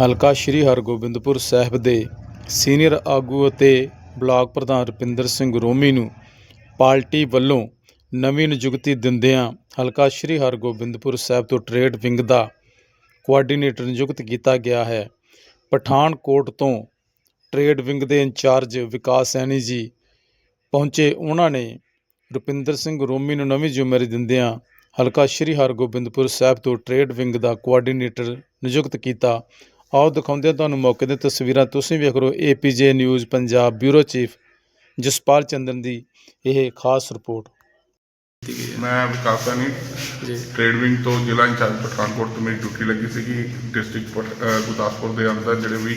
ਹਲਕਾ ਸ਼੍ਰੀ ਹਰਗੋਬਿੰਦਪੁਰ ਸਾਹਿਬ ਦੇ ਸੀਨੀਅਰ ਆਗੂ ਅਤੇ ਬਲਾਕ ਪ੍ਰਧਾਨ ਰੁਪਿੰਦਰ ਸਿੰਘ ਰੋਮੀ ਨੂੰ ਪਾਰਟੀ ਵੱਲੋਂ ਨਵੀਂ ਨਿਯੁਕਤੀ ਦਿੰਦਿਆਂ ਹਲਕਾ ਸ਼੍ਰੀ ਹਰਗੋਬਿੰਦਪੁਰ ਸਾਹਿਬ ਤੋਂ ਟਰੇਡ ਵਿੰਗ ਦਾ ਕੋਆਰਡੀਨੇਟਰ ਨਿਯੁਕਤ ਕੀਤਾ ਗਿਆ ਹੈ। ਪਠਾਨਕੋਟ ਤੋਂ ਟਰੇਡ ਵਿੰਗ ਦੇ ਇੰਚਾਰਜ ਵਿਕਾਸ ਸੈਣੀ ਜੀ ਪਹੁੰਚੇ। ਉਹਨਾਂ ਨੇ ਰੁਪਿੰਦਰ ਸਿੰਘ ਰੋਮੀ ਨੂੰ ਨਵੀਂ ਜ਼ਿੰਮੇਵਾਰੀ ਦਿੰਦਿਆਂ ਹਲਕਾ ਸ਼੍ਰੀ ਹਰਗੋਬਿੰਦਪੁਰ ਸਾਹਿਬ ਤੋਂ ਟਰੇਡ ਵਿੰਗ ਦਾ ਕੋਆਰਡੀਨੇਟਰ ਨਿਯੁਕਤ ਕੀਤਾ। ਆਓ ਦਿਖਾਉਂਦੇ ਹਾਂ ਤੁਹਾਨੂੰ ਮੌਕੇ ਦੀਆਂ ਤਸਵੀਰਾਂ। ਤੁਸੀਂ ਵੇਖ ਰਹੇ ਹੋ APJ news Punjab bureau chief Jaspal Chandan ਦੀ ਇਹ ਖਾਸ ਰਿਪੋਰਟ। ਮੈਂ ਵਿਕਾਸ ਜੀ। ਟ੍ਰੇਡ ਵਿੰਗ ਤੋਂ ਜ਼ਿਲ੍ਹਾ ਇੰਚਾਰਜ ਪਠਾਨਕੋਟ ਤੋਂ ਮੇਰੀ ਡਿਊਟੀ ਲੱਗੀ ਸੀਗੀ। ਡਿਸਟ੍ਰਿਕਟ ਗੁਰਦਾਸਪੁਰ ਦੇ ਅੰਦਰ ਜਿਹੜੇ ਵੀ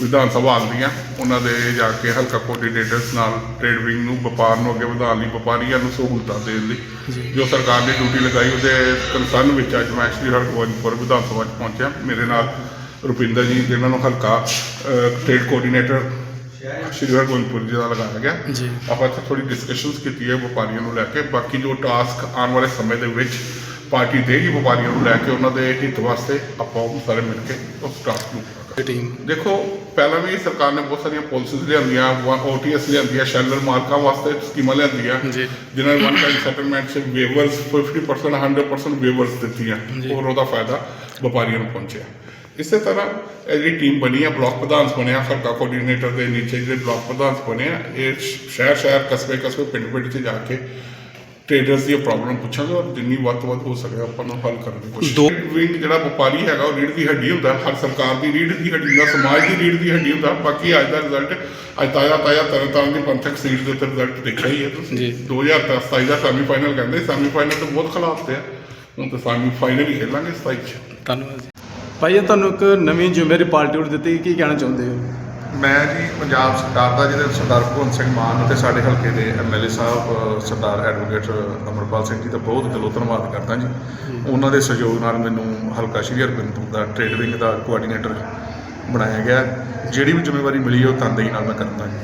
ਵਿਧਾਨ ਸਭਾ ਆਉਂਦੀਆਂ ਉਹਨਾਂ ਦੇ ਜਾ ਕੇ ਹਲਕਾ ਕੋਆਰਡੀਨੇਟਰਸ ਨਾਲ ਟ੍ਰੇਡ ਵਿੰਗ ਨੂੰ ਵਪਾਰ ਨੂੰ ਅੱਗੇ ਵਧਾਉਣ ਲਈ ਵਪਾਰੀਆਂ ਨੂੰ ਸਹੂਲਤਾਂ ਦੇਣ ਲਈ ਜੋ। ਸਰਕਾਰ ਨੇ ਡਿਊਟੀ ਲਗਾਈ ਉਹਦੇ ਕੰਸਰਨ ਵਿੱਚ ਅੱਜ ਮੈਂ ਸ਼੍ਰੀ ਹਰਗੋਬਿੰਦਪੁਰ ਵਿਧਾਨ ਸਭਾ 'ਚ ਪਹੁੰਚਿਆ। ਮੇਰੇ ਨਾਲ ਰੁਪਿੰਦਰ ਜੀ ਜਿਨ੍ਹਾਂ ਨੂੰ ਹਲਕਾ ਟ੍ਰੇਡ ਕੋਆਰਡੀਨੇਟਰ ਸ਼੍ਰੀ ਹਰਗੋਬਿੰਦਪੁਰ ਜੀ ਦਾ ਲਗਾਇਆ ਗਿਆ। ਜੀ। ਆਪਾਂ ਇੱਥੇ ਥੋੜੀ ਡਿਸਕਸ਼ਨਸ ਕੀਤੀ ਹੈ ਵਪਾਰੀਆਂ ਨੂੰ ਲੈ ਕੇ। ਬਾਕੀ ਜੋ ਟਾਸਕ ਆਉਣ ਵਾਲੇ ਸਮੇਂ ਦੇ ਵਿੱਚ ਪਾਰਟੀ ਦੇਗੀ ਵਪਾਰੀਆਂ ਨੂੰ ਲੈ ਕੇ ਉਹਨਾਂ ਦੇ ਹਿੱਤ ਵਾਸਤੇ ਆਪਾਂ ਉਹ ਸਾਰੇ ਮਿਲ ਕੇ ਉਸ ਟਾਸਕ ਨੂੰ। ਟੀਮ ਦੇਖੋ ਪਹਿਲਾਂ ਵੀ ਸਰਕਾਰ ਨੇ ਬਹੁਤ ਸਾਰੀਆਂ ਪਾਲਿਸੀਜ਼ ਲਿਆਂਦੀਆਂ ਓਟੀਐਸ ਲਿਆਂਦੀਆਂ ਸ਼ੈਲਰ ਮਾਲਕਾਂ ਵਾਸਤੇ ਸਕੀਮਾਂ ਲਿਆਂਦੀਆਂ ਜਿਨ੍ਹਾਂ ਨੇ ਵਨ ਟਾਈਮ ਸੈਟਲਮੈਂਟ ਸੇ ਵੇਵਰਸ 50% 100% ਵੇਵਰਸ ਦਿੱਤੀਆਂ। ਔਰ ਉਹਦਾ ਫਾਇਦਾ ਵਪਾਰੀਆਂ ਨੂੰ ਪਹੁੰਚਿਆ। ਇਸੇ ਤਰ੍ਹਾਂ ਇਹ ਜਿਹੜੀ ਟੀਮ ਬਣੀ ਹੈ ਬਲਾਕ ਪ੍ਰਧਾਨ ਬਣਿਆ ਸਰਕਾਰ ਕੋਆਰਡੀਨੇਟਰ ਦੇ ਨੀਚੇ ਜਿਹੜੇ ਬਲਾਕ ਪ੍ਰਧਾਨ ਬਣੇ ਆ ਇਹ ਸ਼ਹਿਰ ਸ਼ਹਿਰ ਕਸਬੇ ਕਸਬੇ ਪਿੰਡ ਪਿੰਡ 'ਚ ਜਾ ਕੇ ਟ੍ਰੇਡਰਸ ਦੀ ਪ੍ਰੋਬਲਮ ਪੁੱਛਾਂਗੇ ਔਰ ਜਿੰਨੀ ਵੱਧ ਤੋਂ ਵੱਧ ਹੋ ਸਕੇ ਆਪਾਂ ਨੂੰ ਹੱਲ ਕਰਨ ਦੀ ਕੋਸ਼ਿਸ਼ ਦੋ- ਵਿੰਗ ਜਿਹੜਾ ਵਪਾਰੀ ਹੈਗਾ ਉਹ ਰੀੜ ਦੀ ਹੱਡੀ ਹੁੰਦਾ ਹਰ ਸਰਕਾਰ ਦੀ ਰੀੜ ਦੀ ਹੱਡੀ ਹੁੰਦਾ ਸਮਾਜ ਦੀ ਰੀੜ ਦੀ ਹੱਡੀ ਹੁੰਦਾ ਬਾਕੀ ਅੱਜ ਦਾ ਰਿਜ਼ਲਟ ਅੱਜ ਤਾਜ਼ਾ ਤਾਜ਼ਾ ਤਰ੍ਹਾਂ ਤਰ੍ਹਾਂ ਦੀ ਪੰਥਕ ਸੀਟ ਦੇ ਉੱਤੇ ਰਿਜ਼ਲਟ ਦੇਖਿਆ ਹੀ ਹੈ ਤੁਸੀਂ। ਜੀ। 2027 ਦਾ ਸੈਮੀ ਫਾਈਨਲ ਕਹਿੰਦੇ ਸੈਮੀ ਫਾਈਨਲ ਤੋਂ ਬਹੁਤ ਖਿਲਾਫ ਤੇ ਆ। ਹੁਣ ਤਾਂ ਸੈਮੀ ਫਾਈਨਲ ਹੀ ਖੇਲਾਂਗੇ 27 ਚ। ਧੰਨਵਾਦ ਭਾਈ ਇਹ ਤੁਹਾਨੂੰ ਇੱਕ ਨਵੀਂ ਜ਼ਿੰਮੇਵਾਰੀ ਪਾਰਟੀ ਵੱਲੋਂ ਦਿੱਤੀ ਕੀ ਕਹਿਣਾ ਚਾਹੁੰਦੇ ਹੋ? ਮੈਂ ਜੀ ਪੰਜਾਬ ਸਰਕਾਰ ਦਾ ਜਿਹਦੇ ਸਰਦਾਰ ਭਗਵੰਤ ਸਿੰਘ ਮਾਨ ਅਤੇ ਸਾਡੇ ਹਲਕੇ ਦੇ ਐਮਐਲਏ ਸਾਹਿਬ ਸਰਦਾਰ ਐਡਵੋਕੇਟ ਅਮਰਪਾਲ ਸਿੰਘ ਜੀ ਦਾ ਬਹੁਤ ਦਿਲੋਂ ਧੰਨਵਾਦ ਕਰਦਾ ਜੀ। ਉਹਨਾਂ ਦੇ ਸਹਿਯੋਗ ਨਾਲ ਮੈਨੂੰ ਹਲਕਾ ਸ਼੍ਰੀ ਹਰਗੋਬਿੰਦਪੁਰ ਦਾ ਟ੍ਰੇਡ ਵਿੰਗ ਦਾ ਕੋਆਰਡੀਨੇਟਰ ਬਣਾਇਆ ਗਿਆ। ਜਿਹੜੀ ਵੀ ਜ਼ਿੰਮੇਵਾਰੀ ਮਿਲੀ ਉਹ ਤਨਦੇਹੀ ਨਾਲ ਮੈਂ ਕਰਦਾ ਜੀ।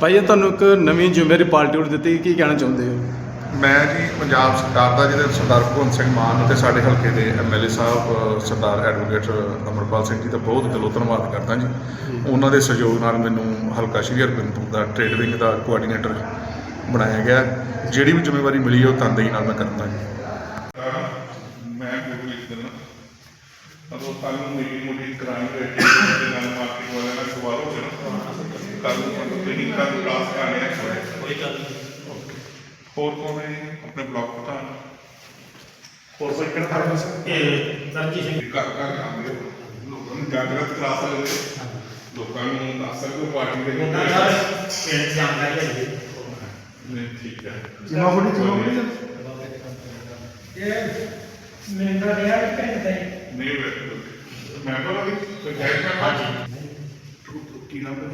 ਭਾਈ ਇਹ ਤੁਹਾਨੂੰ ਇੱਕ ਨਵੀਂ ਜ਼ਿੰਮੇਵਾਰੀ ਪਾਰਟੀ ਵੱਲੋਂ ਦਿੱਤੀ ਕੀ ਕਹਿਣਾ ਚਾਹੁੰਦੇ ਹੋ? ਮੈਂ ਜੀ ਪੰਜਾਬ ਸਰਕਾਰ ਦਾ ਜਿਹਦੇ ਸਰਦਾਰ ਭਗਵੰਤ ਸਿੰਘ ਮਾਨ ਅਤੇ ਸਾਡੇ ਹਲਕੇ ਦੇ ਐਮਐਲਏ ਸਾਹਿਬ ਸਰਦਾਰ ਐਡਵੋਕੇਟ ਅਮਰਪਾਲ ਸਿੰਘ ਜੀ ਦਾ ਬਹੁਤ ਦਿਲੋਂ ਧੰਨਵਾਦ ਕਰਦਾ ਜੀ। ਉਹਨਾਂ ਦੇ ਸਹਿਯੋਗ ਨਾਲ ਮੈਨੂੰ ਹਲਕਾ ਸ਼੍ਰੀ ਹਰਗੋਬਿੰਦਪੁਰ ਦਾ ਟ੍ਰੇਡ ਵਿੰਗ ਦਾ ਕੋਆਰਡੀਨੇਟਰ ਬਣਾਇਆ ਗਿਆ। ਜਿਹੜੀ ਵੀ ਜ਼ਿੰਮੇਵਾਰੀ ਮਿਲੀ ਹੈ ਉਹ ਤਨਦੇਹੀ ਨਾਲ ਮੈਂ ਕਰਦਾ ਜੀ। ਮੈਂ ਗੁਰੂ ਲਿਖ ਦਿੰਦਾ ਅਦੋਂ ਕੱਲ ਨੂੰ ਮੇਰੀ ਮੋਟੀ ਕਰਾਈ ਹੋਈ ਤੇ ਨਾਲ ਮਾਰਕੀਟ ਵਾਲਿਆਂ ਨਾਲ ਸਵਾਲ ਹੋ ਜਾਣਾ। ਕੱਲ ਨੂੰ ਤੁਸੀਂ ਕੱਲ ਕਲਾਸ ਕਰਨੀ ਹੈ ਕੋਈ ਗੱਲ ਨਹੀਂ। ਹੋਰ ਕੌਣ ਹੈ ਆਪਣੇ ਬਲਾਕ ਪ੍ਰਧਾਨ। ਹੋਰ ਕੋਈ ਕਿਹੜਾ ਕਰਦਾ ਇਹ ਦਰਜੀ ਸਿੰਘ। ਘਰ ਘਰ ਜਾਂਦੇ ਹੋ। ਲੋਕਾਂ ਨੂੰ ਜਾਗਰਤ ਕਰਾ ਸਕਦੇ ਹੋ। ਲੋਕਾਂ ਨੂੰ ਦੱਸ ਸਕਦੇ ਹੋ ਪਾਰਟੀ ਦੇ ਉਹਨਾਂ ਦਾ ਪਿੰਡ ਜਾਣਕਾਰੀ ਹੈ ਜੀ। ਨਹੀਂ ਠੀਕ ਹੈ। ਚਿਮਾਫੜੀ ਚਿਮਾਫੜੀ ਇਹ ਮੈਂਬਰ ਰਿਹਾ ਪਿੰਡ ਦੇ ਨਹੀਂ ਮੈਂ ਬੋਲਾਂ ਕਿ ਪੰਚਾਇਤ ਮੈਂ ਹਾਂਜੀ। ਕੀ ਨਾਮ ਹੈ?